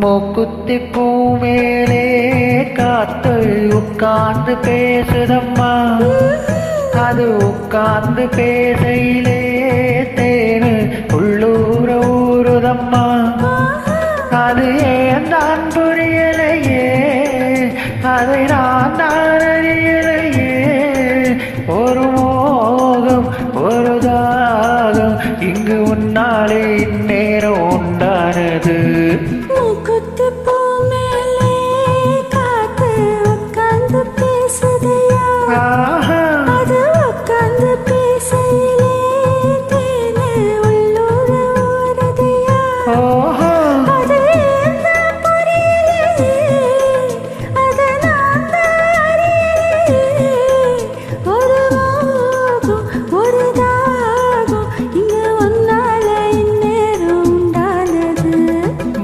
மூக்குத்தி பூ மேலே காத்து உட்கார்ந்து பேசுதம்மா. அது உட்கார்ந்து பேசையிலே தேனு உள்ளூர ஊறுதம்மா அது ஏன் தான் புரியலையே? அதை நான் தான் அறியலையே. ஒரு மோகம்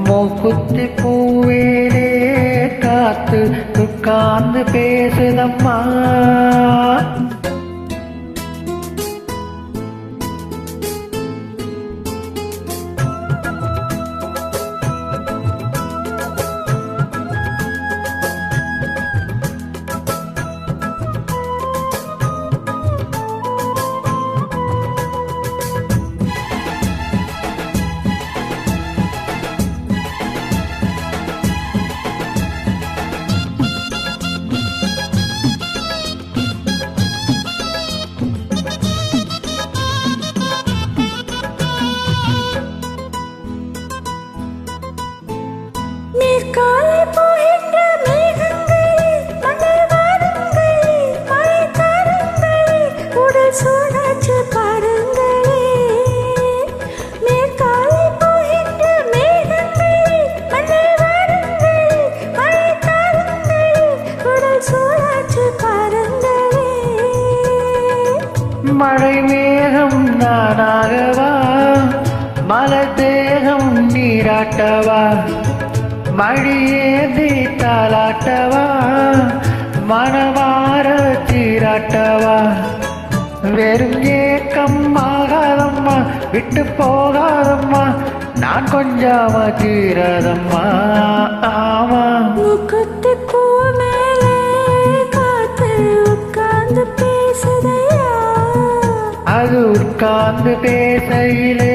மூக்குத்தி பூவேலே காத்து உட்கார்ந்து பேசுதம்மா. சூழற்று பாருங்களே. நீர்காலை போகின்ற மேகங்களில் மணல் வாருங்களில் மழை தாருங்களில் உடல் பாருங்களே. மழை மேகம் நானாகவா? மலை தேகம் நீராட்டவா? மழியேந்தி தாளாட்டவா? மனவார தீராட்டவா? வெறும் ஏக்கம் ஆகாதம்மா விட்டு போகாதம்மா. நான் கொஞ்சாம தீராதம்மா ஆமா. மூக்குத்தி பூ மேலே காத்து உட்கார்ந்து பேசுதையா? அது உட்கார்ந்து பேசையிலே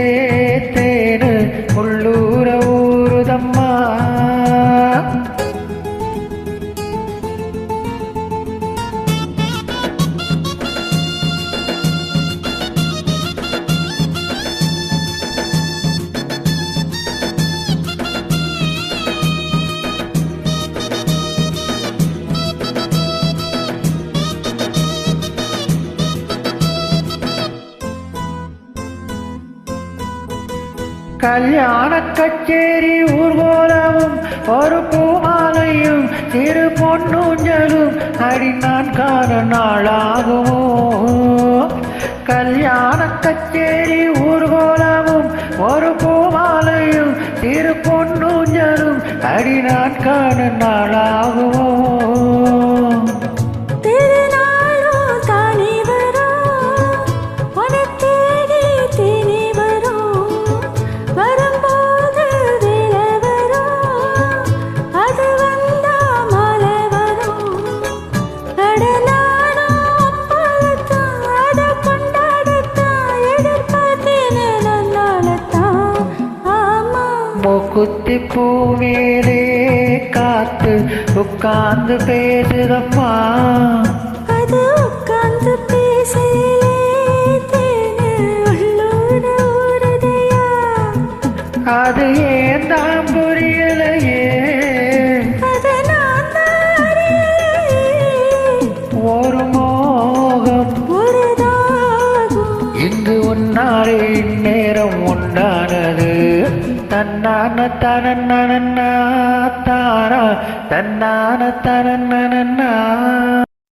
கல்யாண கச்சேரி ஊர்வலமும் ஒரு பூமாலையும் திரு பொன்னூஞ்சலும் அடி நான் காண நாளாகுமோ? கல்யாண கச்சேரி ஊர்வலமும் ஒரு பூமாலையும் திரு பொன்னூஞ்சலும் அடி நான் காண நாளாகுமோ? மூக்குத்தி பூ மேலே காத்து உட்கார்ந்து பேசுதம்மா அது உட்கார்ந்து ஊறுதையா அது ஏன் தான் புரியலையே. ஒரு மோகம். ஒரு தாகம். இங்கு உன்னாலே நேரம் உண்டானது. தன்னான தனன்னா தாரா. தன்னான தனன்னா.